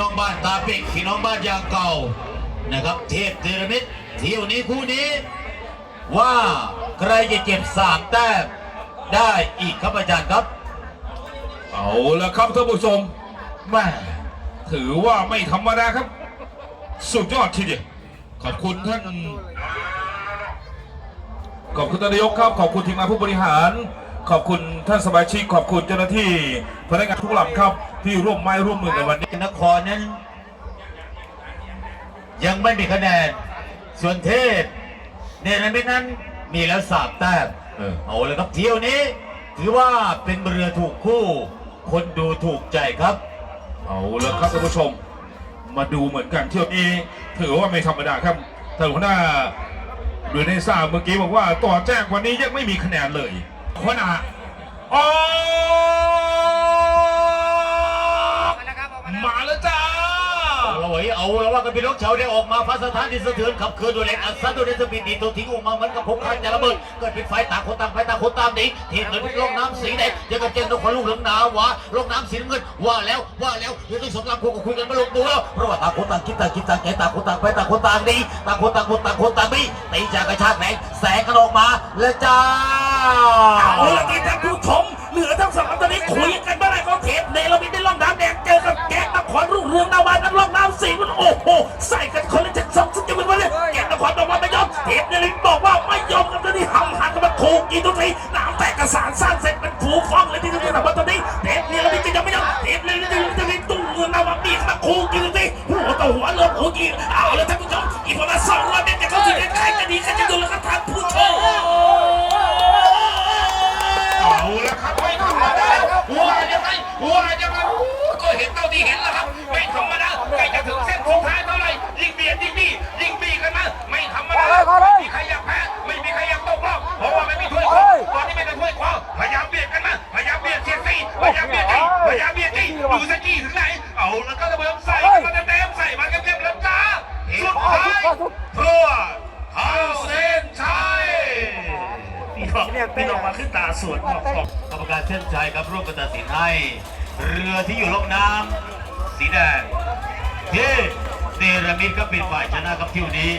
น้องบ้านตาเปิกพี่น้องบ้านยางเก่านะครับ เทพเทรมิตเที่ยวนี้คู่นี้ ว่าใครจะเก็บสามแต้มได้อีกครับอาจารย์ครับ เอาละครับท่านผู้ชมแม่ถือว่าไม่ธรรมดาครับ สุดยอดทีเดียวขอบคุณท่าน ขอบคุณท่านนายกครับ ขอบคุณทีมงานผู้บริหาร ขอบคุณท่านสมาชิกขอบคุณเจ้าหน้าที่พนักงานทุกหลังครับที่ร่วมไม้ร่วมมือในวันนี้นครนั้น ยังไม่มีคะแนน ส่วนเทพเนรมิตนั้นมีแล้วสามแต้มเออเอาเลยครับเที่ยวนี้ ถือว่าเป็นเรือถูกคู่ คนดูถูกใจครับ เอาละครับท่านผู้ชม มาดูเหมือนกันเที่ยวนี้ถือว่าไม่ธรรมดาครับท่านหัวหน้าเรือในทราบเมื่อกี้บอกว่าต่อแจ้งวันนี้ยังไม่มีคะแนนเลย หัวหน้าออกมาแล้วจ้าเอาละเว้ยเอาแล้วว่ากันพี่น้องชาวได้ออกมาพระสถานที่สะเทือนขับเคลื่อนด้วยแรงอัดซัดด้วยเดชปิดดีตัวทิ้งออกมาเหมือนกับพกคันจะระเบิดเกิดเป็นไฟต่างคนต่างไฟต่างคนต่างหนีทีมเงินลงน้ำสีแดงยังกับเจนนกขลูกเหลืองหนาวะลงน้ำสีน้ำเงินว่าแล้วว่าแล้วเดี๋ยวต้องสงครามคุยกันคุยกันไม่ลงตัวแล้วเพราะว่าต่างคนต่างคิดต่างคิดต่างแก่ต่างคนต่างไปต่างคนต่างหนีต่างคนต่างคนต่างคนต่างมีตีจากกระชากแหงแสงกันออกมาแล้วจ้า เอาละที่ท่านผู้ชมเหลือทั้งสองตอนนี้คุยกันเมื่อไหร่ก็เทปเนรมิตได้ล่องน้ำแดงเจอกับแกงนครรุ่งเรืองนาวานั้นล่องน้ำสีมันโอ้โหใส่กันคนละเจ็ดสองสุดจะเป็นวันเลยแกงนครบอกว่าไม่ยอมเทปเนรมิตบอกว่าไม่ยอมกันตอนนี้หำหันกันมาถูกกินทุกทีน้ำแตกกระสานสร้างเสร็จเป็นผูฟ้องเลยที่ทุกทีแต่ว่าตอนนี้เทปเนรมิตจะยังไม่ยอมเทปเนรมิตจะยังไม่ตุ้งเมืองนาวาปีกมาคูกินทุกทีหัวต่อหัวเรือผูกินเอาละ พี่น้องพี่น้องมาขึ้นตาสวนบอกขอบกรรมการเส้นชัยครับร่วมกันตัดสินให้ เรือที่อยู่ลงน้ำสีแดงที่เนรมิตก็เป็นฝ่ายชนะครับที่วนี้